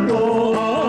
Oh,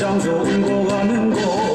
장 좋은 거 가는 곳